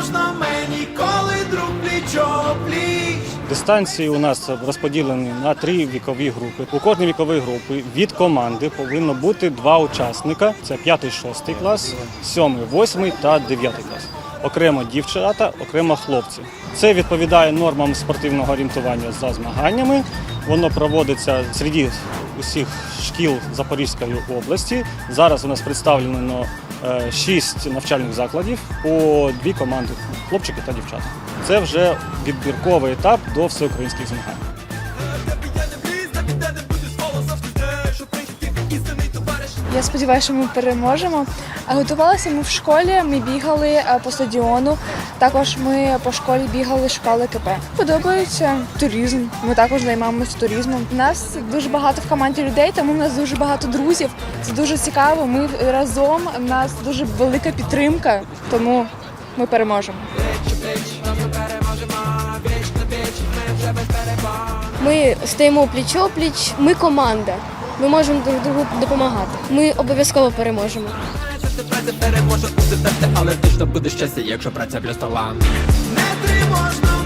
можна мені, коли друг пліч-о-пліч. Дистанції у нас розподілені на три вікові групи. У кожній віковій групі від команди повинно бути два учасника: це 5-6 клас, 7, 8 та дев'ятий клас. Окремо дівчата, окремо хлопці. Це відповідає нормам спортивного орієнтування за змаганнями. Воно проводиться серед усіх шкіл Запорізької області. Зараз у нас представлено е, шість навчальних закладів по дві команди хлопчики та дівчата. Це вже відбірковий етап до всеукраїнських змагань. Я сподіваюся, що ми переможемо. Готувалися ми в школі. Ми бігали е, по стадіону. Також ми по школі бігали, шукали КП. Подобається туризм. Ми також займаємося туризмом. У нас дуже багато в команді людей, тому в нас дуже багато друзів. Це дуже цікаво. Ми разом. У нас дуже велика підтримка, тому ми переможемо. Ми стоїмо пліч-опліч, ми команда. Ми можемо друг другу допомагати. Ми обов'язково переможемо. Праця переможе те, але точно буде щастя, якщо праця плюс талант. Не тривожно